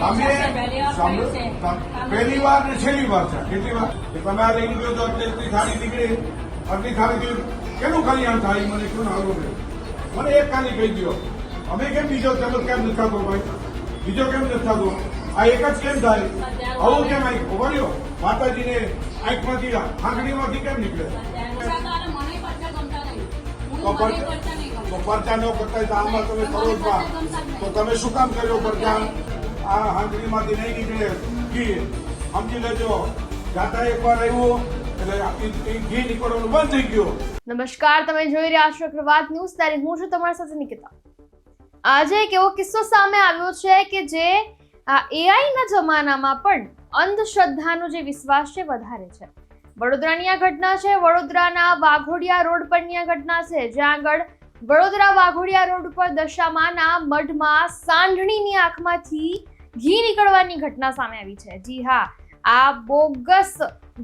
તમે પહેલી વાર ને છેલ્લી વાર છે. કેટલી વાર? તમે આ લઈને ગયો તો અડધી થાળી નીકળી. અડધી થાળી ગયું કેનું કલ્યાણ થાય? મને શું આવડું મને એક ખાલી કહી દો અમે કેમ બીજો ચમત્કાર નથી થતો ભાઈ? બીજો કેમ નથી થતો? આ એક જ કેમ થાય? આવું કેમ આંખ ખબર્યો માતાજીને આંખમાંથી આંખડીમાંથી કેમ નીકળે? તો પરચા ન કરતા આમાં તમે કરો તો તમે શું કામ કર્યો પરચા? આ હાંકડીમાંથી નહીં નીકળે. ઘી સમજી લેજો. જાતા એકવાર આવ્યું નમસ્કાર, તમે જોઈ રહ્યા છો પ્રભાત ન્યૂઝ. ત્યારે હું છું તમારી સાથે નિકિતા. આજે એક એવો કિસ્સો સામે આવ્યો છે કે જે, આ એઆઈના જમાનામાં પણ અંધશ્રદ્ધાનો જે વિશ્વાસ છે વધારે છે. વડોદરાની આ ઘટના છે. વડોદરાના વાઘોડિયા રોડ પરની આ ઘટના છે. જ્યાં આગળ વડોદરા વાઘોડિયા રોડ પર દશામાના મઢમાં સાંઢણીની આંખમાંથી ઘી નીકળવાની ઘટના સામે આવી છે. જી હા, આ બોગસ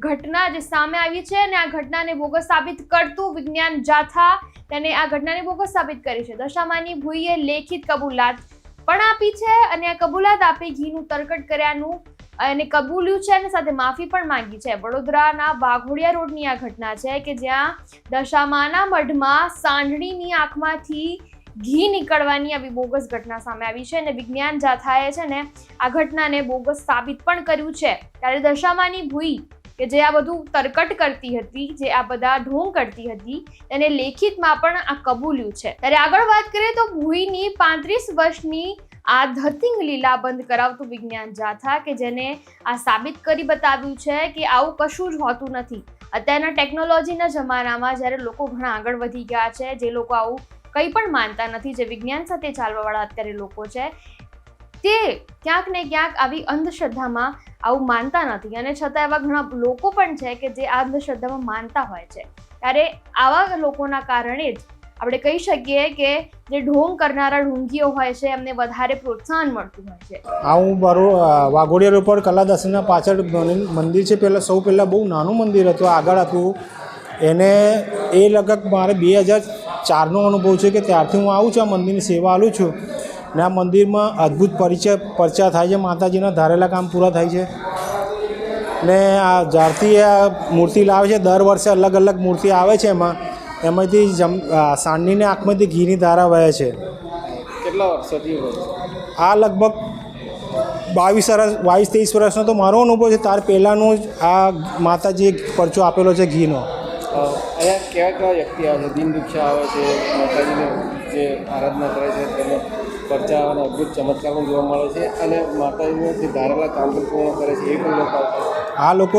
ઘટના જે સામે આવી છે અને આ ઘટનાને બોગસ સાબિત કરતું વિજ્ઞાન જાથા તેને આ ઘટનાને બોગસ સાબિત કરી છે. દશામાની ભૂઈએ લેખિત કબૂલાત પણ આપી છે અને આ કબૂલાત આપી ઘીનું તરકટ કર્યાનું અને કબૂલ્યું છે અને સાથે માફી પણ માંગી છે. વડોદરાના વાઘોડિયા રોડની આ ઘટના છે કે જ્યાં દશામાના મઢમાં સાંઢણીની આંખમાંથી ઘી નીકળવાની આવી બોગસ ઘટના સામે આવી છે અને વિજ્ઞાન જાથાએ છે ને આ ઘટનાને બોગસ સાબિત પણ કર્યું છે. ત્યારે દશામાની ભૂઈ કે જે આ બધું તરકટ કરતી હતી, જે આ બધા ઢોંગ કરતી હતી એને લેખિતમાં પણ આ કબૂલ્યું છે. ત્યારે આગળ વાત કરીએ તો ભૂઈની પાંત્રીસ વર્ષની આ ધતિંગ લીલા બંધ કરાવતું વિજ્ઞાન જાથા કે જેને આ સાબિત કરી બતાવ્યું છે કે આવું કશું જ હોતું નથી. અત્યારના ટેકનોલોજીના જમાનામાં જ્યારે લોકો ઘણા આગળ વધી ગયા છે, જે લોકો આવું કંઈ પણ માનતા નથી, જે વિજ્ઞાન સાથે ચાલવાવાળા અત્યારે લોકો છે, તે ક્યાંક ને ક્યાંક આવી અંધશ્રદ્ધામાં આવું માનતા નથી. અને છતાં એવા ઘણા લોકો પણ છે કે જે આ અંધશ્રદ્ધામાં માનતા હોય છે. ત્યારે આવા લોકોના કારણે જ આપણે કહી શકીએ કે જે ઢોંગ કરનારા ઢોંગીઓ હોય છે, એમને વધારે પ્રોત્સાહન મળતું હોય છે. આ હું બરો વાઘોડિયા રોડ કલાદાસના પાછળ મંદિર છે. પહેલાં, સૌ પહેલાં બહુ નાનું મંદિર હતું. આગળ હતું. એને એ લગભગ મારે બે હજાર ચારનો અનુભવ છે કે ત્યારથી હું આવું છું આ મંદિરની સેવા આલું છું. ને આ મંદિરમાં અદ્ભુત પરિચય પરચા થાય છે માતાજીના ધારેલા કામ પૂરા થાય છે. ને આ જ્યારથી આ મૂર્તિ લાવે છે દર વર્ષે અલગ અલગ મૂર્તિ આવે છે એમાં એમાંથી જમ આ આંખમાંથી ઘીની ધારા વહે છે. કેટલા વર્ષોથી આ લગભગ બાવીસ વર્ષ બાવીસ ત્રેવીસ વર્ષનો તો મારો અનુભવ છે તાર પહેલાંનો જ આ માતાજીએ પરચો આપેલો છે ઘીનો. અહીંયા કેવા કેવા વ્યક્તિ આવે છે દિન દીક્ષા આવે છે, માતાજીને જે આરાધના કરે છે, તેને પરચા અને અદ્ભુત ચમત્કાર પણ જોવા મળે છે અને માતાજીને જે ધારેલા કામ પણ પૂર્ણ કરે છે, એ પણ લોકો આવતા છે. આ લોકો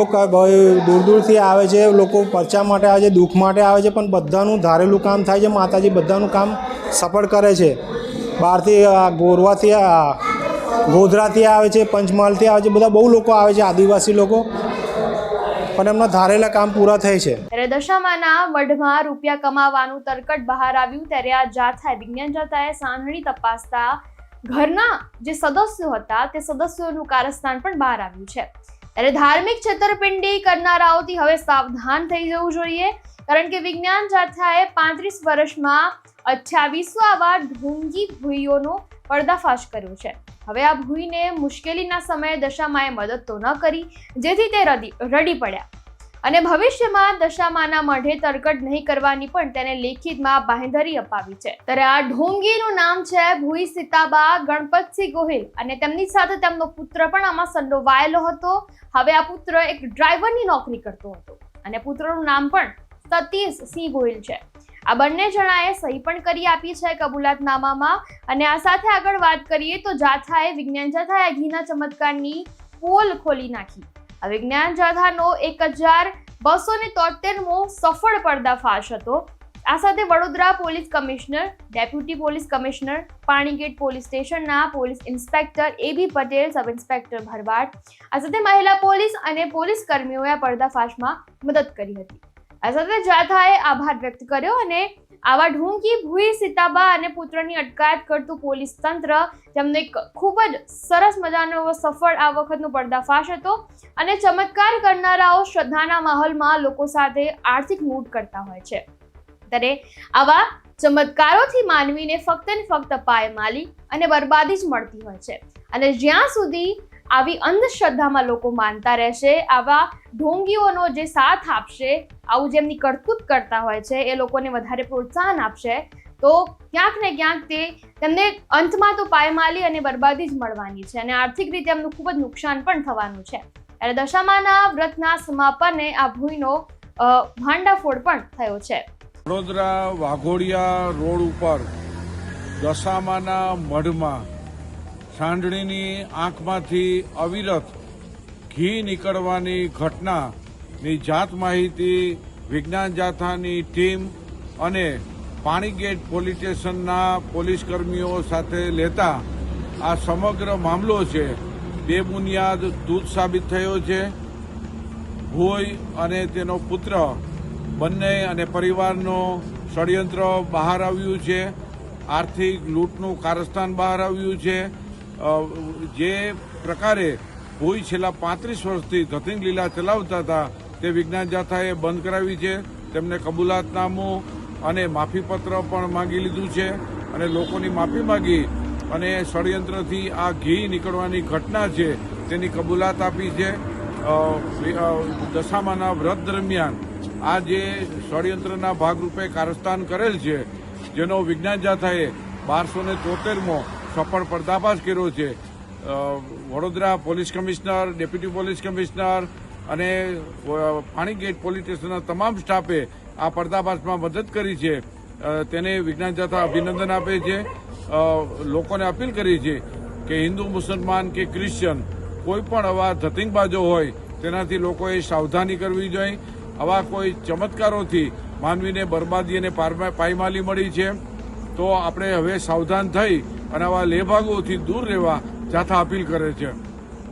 દૂર દૂરથી આવે છે, લોકો પરચા માટે આવે છે, દુઃખ માટે આવે છે, પણ બધાનું ધારેલું કામ થાય છે, માતાજી બધાનું કામ સફળ કરે છે બહારથી ગોરવાથી ગોધરાથી આવે છે, પંચમહાલથી આવે છે, બધા બહુ લોકો આવે છે, આદિવાસી લોકો પણ એમના ધારેલા કામ પૂરા થઈ છે. ત્યારે દશામાના મઢમાં રૂપિયા કમાવાનું તરકટ બહાર આવ્યું ત્યારે આ જાથાએ વિજ્ઞાન જાથાએ સાંધણી તપાસતા ઘરના જે સદસ્યો હતા તે સદસ્યોનું કારસ્થાન પણ બહાર આવ્યું છે. ત્યારે ધાર્મિક છેતરપિંડી કરનારાઓથી હવે સાવધાન થઈ જવું જોઈએ, કારણ કે વિજ્ઞાન જાથાએ પાંત્રીસ વર્ષમાં અઠ્યાવીસો આવા ઢોંગી ભૂઈઓનો પર્દાફાશ કર્યો છે. હવે આ ભૂઈને મુશ્કેલીના સમયે દશામાએ મદદ તો ન કરી, જેથી તે રડી રડી પડ્યા. અને ભવિષ્યમાં દશામાના મઢે તરકટ નહીં કરવાની પણ તેને લેખિતમાં બાંહેધરી અપાવી છે. ત્યારે આ ઢોંગીનું નામ છે ભૂઈ સીતાબા ગણપતસિંહ ગોહિલ. અને તેમની સાથે તેમનો પુત્ર પણ આમાં સંડોવાયેલો હતો. હવે આ પુત્ર એક ડ્રાઈવરની નોકરી કરતો હતો. અને પુત્રનું નામ પણ સતીશ સિંહ ગોહિલ છે. આ બંને જણાએ સહી પણ કરી આપી છે કબૂલાતનામામાં. અને આ સાથે આગળ વાત કરીએ તો જાથાએ વિજ્ઞાન જાથાએ ઘીના ચમત્કારની પોલ ખોલી નાખી. આ વિજ્ઞાન જાથાનો એક હજાર બસો ને તોતેરમો સફળ પર્દાફાશ હતો. આ સાથે Vadodara police commissioner, deputy police commissioner, Panigate police સ્ટેશનના police inspector A B Patel, sub inspector Bharwad. આ સાથે મહિલા પોલીસ અને પોલીસ કર્મીઓએ આ પર્દાફાશમાં મદદ કરી હતી. આ સાથે જાથાએ આભાર વ્યક્ત કર્યો અને આવા ઢોંગી ભૂઈ સીતાબા અને પુત્રની અટકાયત કરતું પોલીસ તંત્ર તેમને એક ખૂબ જ સરસ મજાનો સફળ આ વખતનો પર્દાફાશ હતો અને ચમત્કાર કરનારાઓ શ્રદ્ધાના માહોલમાં લોકો સાથે આર્થિક લૂંટ કરતા હોય છે. ત્યારે આવા ચમત્કારોથી માનવીને ફક્ત ને ફક્ત પાયમાલી અને બરબાદી જ મળતી હોય છે. અને જ્યાં સુધી આવી અંધશ્રદ્ધામાં લોકો માનતા રહેશે આવા ઢોંગીઓનો જે સાથ આપશે આવું જેમની કરતૂત કરતા હોય છે એ લોકોને વધારે પ્રોત્સાહન આપશે તો ક્યાંક ને ક્યાંક તે તેમને અંતમાં તો પાયમાલી અને બરબાદી જ મળવાની છે અને આર્થિક રીતે એમનું ખૂબ જ નુકસાન પણ થવાનું છે. ત્યારે દશામાના વ્રતના સમાપને આ ભૂઈનો અ, ભાંડાફોડ પણ થયો છે. વડોદરા વાઘોડિયા રોડ ઉપર દશામાના મઢમાં સાંઢણીની આંખમાંથી અવિરત ઘી નીકળવાની ઘટનાની જાત માહિતી વિજ્ઞાન જાથાની ટીમ અને પાણીગેટ પોલીસ સ્ટેશનના પોલીસ કર્મીઓ સાથે લેતા આ સમગ્ર મામલો છે બેબુનિયાદ દૂધ સાબિત થયો છે. ભોય અને તેનો પુત્ર, બંને અને પરિવારનો ષડયંત્ર બહાર આવ્યું છે. આર્થિક લૂંટનું કારસ્તાન બહાર આવ્યું છે. જે પ્રકારે ભોઈ છેલ્લા પાંત્રીસ વર્ષથી ધતિંગ લીલા ચલાવતા હતા, તે વિજ્ઞાન જાથાએ બંધ કરાવી છે, તેમને કબૂલાતનામું અને માફીપત્ર પણ માંગી લીધું છે અને લોકોની માફી માંગી અને ષડયંત્રથી આ ઘી નીકળવાની ઘટના છે તેની કબૂલાત આપી છે. દશામાના વ્રત દરમિયાન આ જે ષડયંત્રના ભાગરૂપે કારસ્તાન કરેલ છે, જેનો વિજ્ઞાન જાથાએ બારસો ને તોતેરમો સફળ પર્દાફાશ કર્યો છે. Vadodara police commissioner, deputy police commissioner અને પાણી ગેટ પોલીસ સ્ટેશનના તમામ સ્ટાફે આ પર્દાફાશમાં મદદ કરી છે. તેને વિજ્ઞાન જાથા અભિનંદન આપે છે. લોકોને અપીલ કરી છે કે હિન્દુ, મુસલમાન કે ક્રિશ્ચન કોઈ પણ આવા ધતિંગબાજો હોય તેનાથી લોકોએ સાવધાની કરવી જોઈએ. આવા કોઈ ચમત્કારોથી માનવીને બરબાદી અને પાયમાલી મળી છે. તો આપણે હવે સાવધાન થઈ અને આવા લેભાગોથી દૂર રહેવા જાથા અપીલ કરે છે.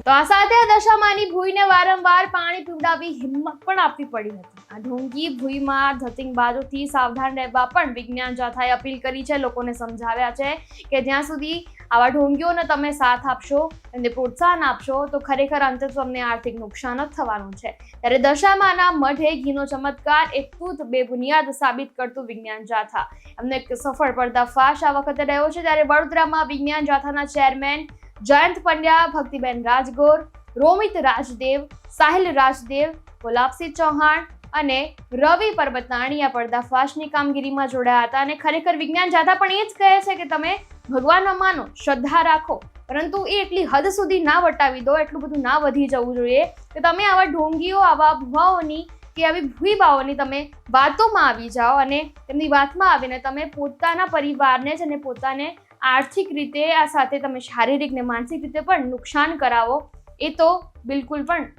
તો આ સાથે દશામાની ભૂઈને વારંવાર પાણી પીવડાવી હિંમત પણ આપવી પડી હતી. ઢોંગી ભૂઈમાં ધતિંગબાજોથી સાવધાન રહેવા પણ વિજ્ઞાન જાથાએ અપીલ કરી છે. લોકોને સમજાવ્યા છે કે જ્યાં સુધી આવા ઢોંગીઓને તમે સાથ આપશો એમને પ્રોત્સાહન આપશો, તો ખરેખર અંતે તમને આર્થિક નુકસાન જ થવાનું છે. ત્યારે દશામાના મઢે ઘીનો ચમત્કાર, એક તૂત બેબુનિયાદ સાબિત કરતું વિજ્ઞાન જાથા. એમને એક સફળ પડદાફાશ આ વખતે રહ્યો છે ત્યારે વડોદરામાં વિજ્ઞાન જાથાના ચેરમેન જયંત પંડ્યા, ભક્તિબેન રાજગોર, રોમિત રાજદેવ, સાહિલ રાજદેવ, ગુલાબસિંહ ચૌહાણ અને રવિ પરબતનાણી પડદાફાશની કામગીરીમાં જોડાયા હતા અને ખરેખર વિજ્ઞાન જાથા પણ એ જ કહે છે કે તમે ભગવાનમાં માનો, શ્રદ્ધા રાખો. પરંતુ એ એટલી હદ સુધી ના વટાવી દો, એટલું બધું ના વધી જવું જોઈએ કે તમે આવા ઢોંગીઓ, આવા ભુવાઓની કે આવી ભૂઈબાઓની તમે વાતોમાં આવી જાઓ અને તેમની વાતમાં આવીને તમે પોતાના પરિવારને જ અને પોતાને આર્થિક રીતે આ સાથે તમે શારીરિક ને માનસિક રીતે પણ નુકસાન કરાવો, એ તો બિલકુલ પણ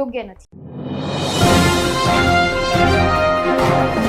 યોગ્ય નથી. Thank you.